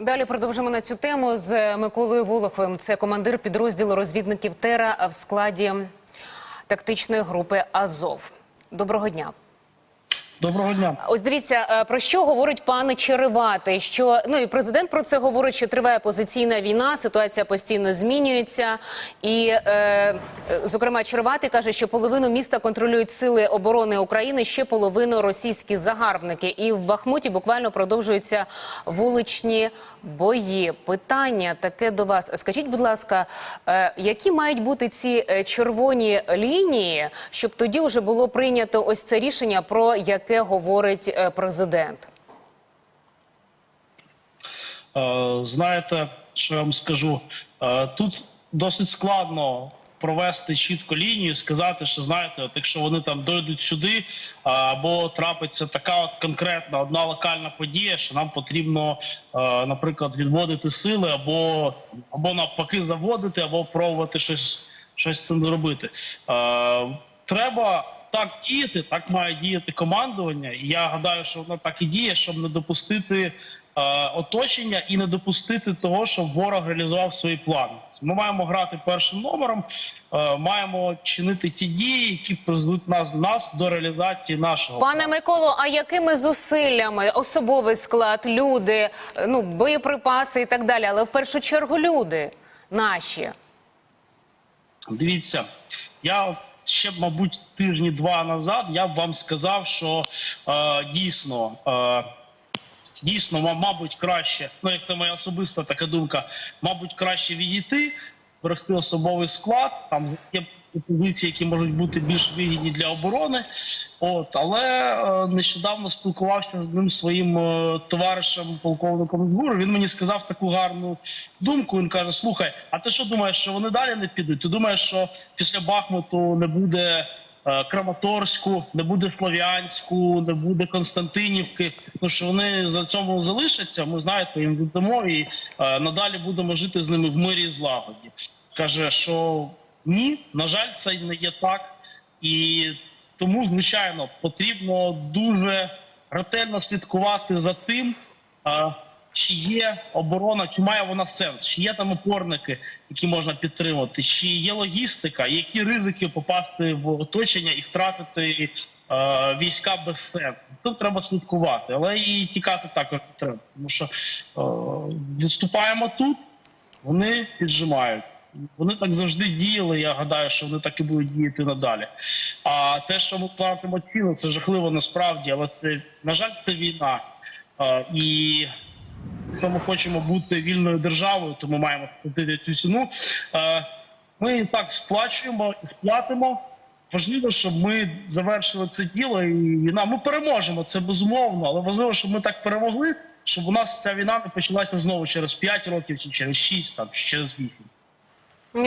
Далі продовжимо на цю тему з Миколою Волоховим. Це командир підрозділу розвідників Тера в складі тактичної групи Азов. Доброго дня. Доброго дня. Ось дивіться, е, про що говорить пан Череватий. Що ну і президент про це говорить, що триває позиційна війна, ситуація постійно змінюється. І, е, е, зокрема, Череватий каже, що половину міста контролюють сили оборони України, ще половину російські загарбники. І в Бахмуті буквально продовжуються вуличні бої. Питання таке до вас. Скажіть, будь ласка, е, які мають бути ці е, червоні лінії, щоб тоді вже було прийнято ось це рішення, про яке говорить е, президент? Е, Знаєте, що я вам скажу? Е, Тут досить складно провести чітко лінію, сказати, що знаєте, от якщо вони там дойдуть сюди, або трапиться така от конкретна одна локальна подія, що нам потрібно, наприклад, відводити сили, або або навпаки заводити, або пробувати щось, щось з цим зробити. Треба так діяти, так має діяти командування. І я гадаю, що воно так і діє, щоб не допустити е, оточення і не допустити того, щоб ворог реалізував свої плани. Ми маємо грати першим номером, е, маємо чинити ті дії, які призведуть нас нас до реалізації нашого Пане плану. Миколо, а якими зусиллями особовий склад, люди, е, ну боєприпаси і так далі, але в першу чергу люди наші. Дивіться, я ще, мабуть, тижні два назад я б вам сказав, що е, дійсно. Е, Дійсно, ма- мабуть, краще, ну як це моя особиста така думка, мабуть, краще відійти, берегти особовий склад. Там є позиції, які можуть бути більш вигідні для оборони. От, але е, нещодавно спілкувався з ним своїм е, товаришем, полковником ЗГУРу. Він мені сказав таку гарну думку. Він каже: Слухай, а ти що думаєш, що вони далі не підуть? Ти думаєш, що після Бахмуту не буде е, Краматорську, не буде Слов'янську, не буде Константинівки. Ну що вони за цьому залишаться. Ми знаєте, їм віддамо і е, надалі будемо жити з ними в мирі і злагоді. Каже, що ні, на жаль, це не є так, і тому, звичайно, потрібно дуже ретельно слідкувати за тим. чи є оборона, чи має вона сенс, чи є там опорники, які можна підтримати, чи є логістика, які ризики попасти в оточення і втратити е, війська без сенсу. Цим треба слідкувати, але і тікати також треба. Тому що е, відступаємо тут, вони піджимають. Вони так завжди діяли. Я гадаю, що вони так і будуть діяти надалі. А те, що ми платимо ціну, це жахливо насправді, але це на жаль, це війна. Е, і якщо ми хочемо бути вільною державою, то ми маємо платити цю ціну. Е, Ми і так сплачуємо і сплатимо. Важливо, щоб ми завершили це діло, і війна. Ми переможемо це безумовно, але важливо, щоб ми так перемогли, щоб у нас ця війна не почалася знову через 5 років, чи через 6, там чи через 8.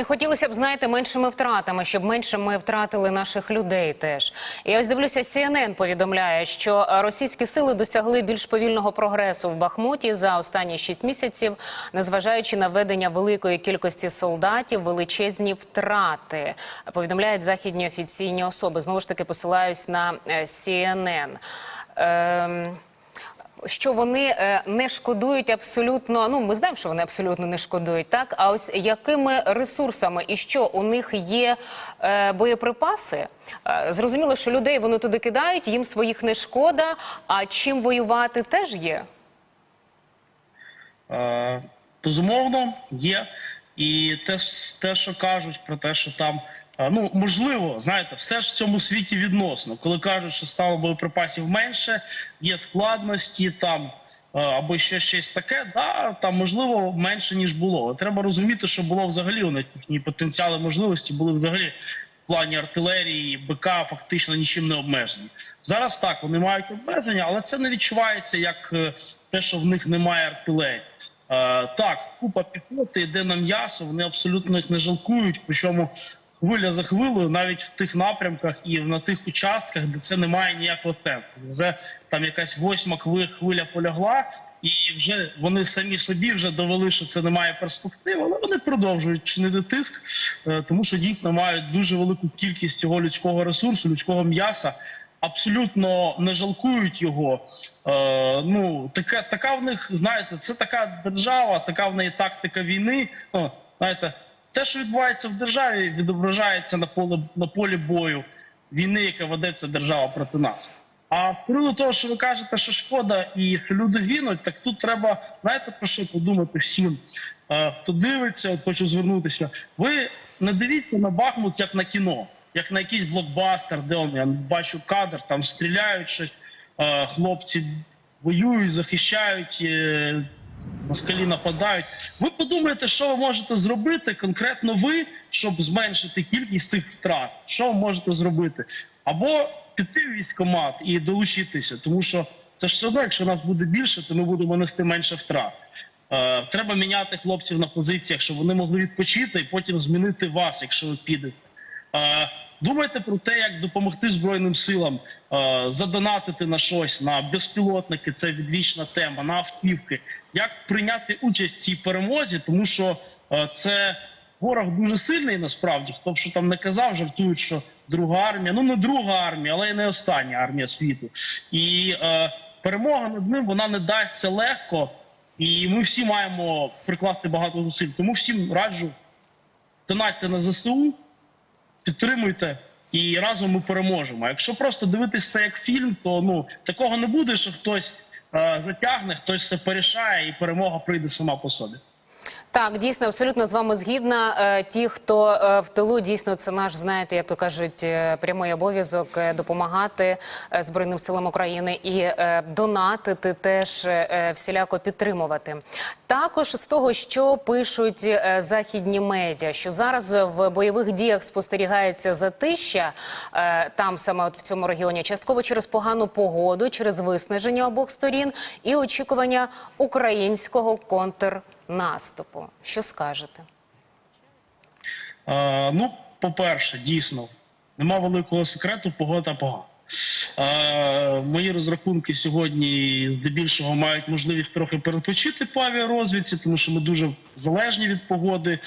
Хотілося б, знаєте, меншими втратами, щоб менше ми втратили наших людей теж. І ось дивлюся, CNN повідомляє, що е, російські сили досягли більш повільного прогресу в Бахмуті за останні шість місяців, незважаючи на ведення великої кількості солдатів, величезні втрати. Повідомляють західні офіційні особи. Знову ж таки посилаюсь на е, CNN. Ем що вони е, не шкодують абсолютно. Ну ми знаємо, що вони абсолютно не шкодують, так а ось якими ресурсами і що у них є е, боєприпаси? Е, зрозуміло, що людей вони туди кидають, їм своїх не шкода. А чим воювати теж є? Безумовно, є. І те, те, що кажуть про те, що там ну можливо, знаєте, все ж в цьому світі відносно. Коли кажуть, що стало боєприпасів менше, є складності там. е, Або ще щось таке, да, там можливо менше ніж було. Треба розуміти, що було взагалі у них їхні потенціали можливості були взагалі в плані артилерії, БК фактично нічим не обмежені. Зараз так вони мають обмеження, але це не відчувається як е, те, що в них немає артилерії. Е, так, купа піхоти йде на м'ясо, вони абсолютно їх не жалкують. Причому хвиля за хвилею, навіть в тих напрямках і на тих участках, де це не має ніякого сенсу. Вже там якась восьма хви- хвиля полягла, і вже вони самі собі вже довели, що це не має перспектив, але вони продовжують чинити тиск, е, тому що дійсно мають дуже велику кількість цього людського ресурсу, людського м'яса. абсолютно не жалкують його. Е, ну, така, така в них, знаєте, це така держава, така в неї тактика війни. Ну, знаєте, те, що відбувається в державі, відображається на полі, на полі бою війни, яка ведеться держава проти нас. А з приводу того, що ви кажете, що шкода і що люди гинуть, так тут треба, знаєте, про що подумати всім. Е, хто дивиться, от хочу звернутися. Ви не дивіться на Бахмут як на кіно, як на якийсь блокбастер, де он, я бачу кадр, там стріляють щось, е, хлопці воюють, захищають, е, москалі нападають. Ви подумаєте, що ви можете зробити конкретно ви, щоб зменшити кількість цих страт. Що ви можете зробити? Або піти в військкомат і долучитися, тому що це ж все одно, якщо нас буде більше, то ми будемо нести менше втрат. Е, треба міняти хлопців на позиціях, щоб вони могли відпочити і потім змінити вас, якщо ви підете. Е, Думайте про те, як допомогти Збройним силам е, задонатити на щось, на безпілотники, це відвічна тема, на автівки. Як прийняти участь в цій перемозі, тому що е, це ворог дуже сильний насправді. Хто б що там не казав, жартують, що друга армія, ну не друга армія, але й не остання армія світу. І е, перемога над ним вона не дасться легко. І ми всі маємо прикласти багато зусиль. Тому всім раджу донатьте на ЗСУ, підтримуйте, і разом ми переможемо. Якщо просто дивитися як фільм, то ну такого не буде, що хтось е, затягне, хтось все порішає, і перемога прийде сама по собі. Так, дійсно, абсолютно з вами згідна. Е, Ті, хто е, в тилу, дійсно, це наш, знаєте, як то кажуть, е, прямий обов'язок допомагати Збройним силам України і донатити теж всіляко підтримувати. Також з того, що пишуть західні медіа, що зараз в бойових діях спостерігається затища там саме от в цьому регіоні, частково через погану погоду, через виснаження обох сторін і очікування українського контрнаступу. Що скажете? Е, ну, по-перше, дійсно, нема великого секрету, погода погана. Е, мої розрахунки сьогодні здебільшого мають можливість трохи перепочити по авіарозвідці, тому що ми дуже залежні від погоди.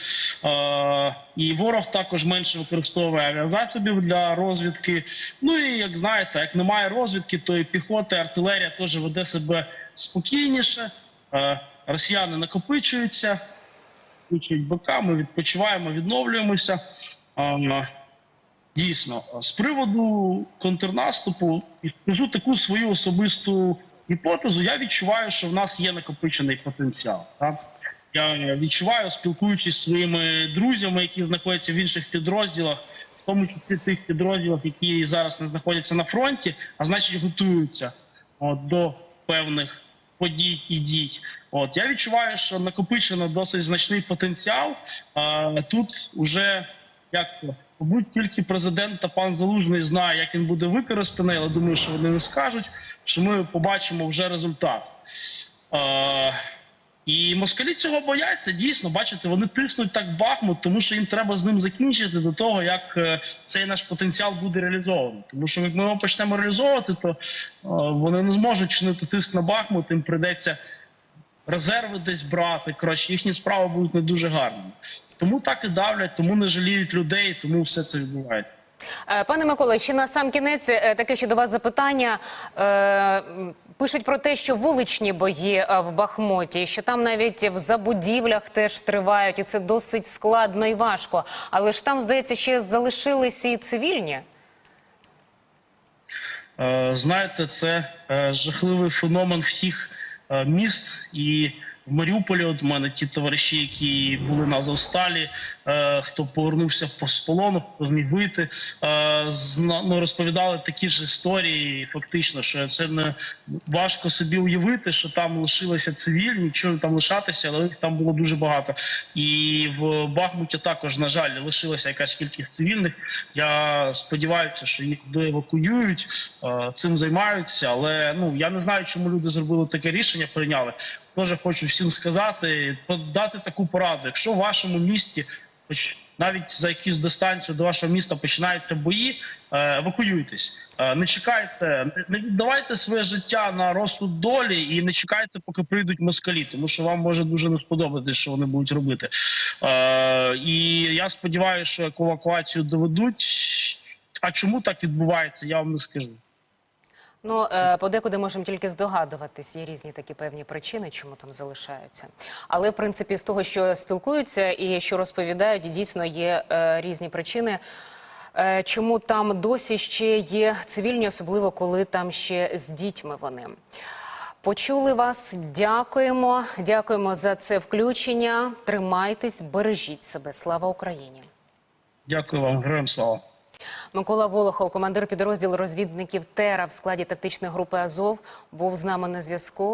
Е, і ворог також менше використовує авіазасобів для розвідки. Ну і як знаєте, як немає розвідки, то і піхота, і артилерія теж веде себе спокійніше. Е, росіяни накопичуються включують БК, ми відпочиваємо, відновлюємося. Дійсно, з приводу контрнаступу, і скажу таку свою особисту гіпотезу. Я відчуваю, що в нас є накопичений потенціал. Так? Я відчуваю, спілкуючись зі своїми друзями, які знаходяться в інших підрозділах, в тому числі тих підрозділах, які зараз не знаходяться на фронті, а значить готуються от, до певних подій і дій. От я відчуваю, що накопичено досить значний потенціал. А тут уже як мабуть, тільки президент та пан Залужний знає, як він буде використаний, але думаю, що вони не скажуть, що ми побачимо вже результат. Е, і москалі цього бояться дійсно. Бачите, вони тиснуть так Бахмут, тому що їм треба з ним закінчити до того, як е, цей наш потенціал буде реалізований. Тому що як ми його почнемо реалізовувати, то е, вони не зможуть чинити тиск на Бахмут. Їм прийдеться резерви десь брати. Коротше, їхні справи будуть не дуже гарними. Тому так і давлять, тому не жаліють людей, тому все це відбувається. Е, Пане Микола, ще на сам кінець таке ще до вас запитання. Пишуть про те, що вуличні бої е, в Бахмуті, що там навіть в забудівлях теж тривають, і це досить складно і важко. Але ж там, здається, ще залишилися і цивільні. Е, Знаєте, це е, жахливий феномен всіх міст і. В Маріуполі от у мене ті товариші, які були на Азовсталі, е, хто повернувся по- з полону, зміг вийти, е, ну, розповідали такі ж історії. Фактично, що це не важко собі уявити, що там лишилися цивільні, нічого там лишатися, але їх там було дуже багато. І в Бахмуті також, на жаль, лишилася якась кількість цивільних. Я сподіваюся, що їх доевакуюють, е, цим займаються. Але ну я не знаю, чому люди зробили таке рішення, прийняли. Теж хочу всім сказати, дати таку пораду. Якщо в вашому місті, хоч навіть за якусь дистанцію до вашого міста починаються бої, е, евакуюйтесь. Е, Не чекайте, не- віддавайте своє життя на розсуд долі і не чекайте, поки прийдуть москалі, тому що вам може дуже не сподобатись, що вони будуть робити. Е, І я сподіваюся, що евакуацію доведуть. А чому так відбувається, я вам не скажу. Ну, е, подекуди можемо тільки здогадуватись. Є різні такі певні причини, чому там залишаються. Але в принципі, з того, що спілкуються і що розповідають, дійсно є е, різні причини. Е, Чому там досі ще є цивільні, особливо коли там ще з дітьми вони. Почули вас, дякуємо. Дякуємо за це включення. Тримайтесь, бережіть себе. Слава Україні! Дякую вам, героям слава. Микола Волохов, командир підрозділу розвідників ТЕРА в складі тактичної групи Азов, був з нами на зв'язку.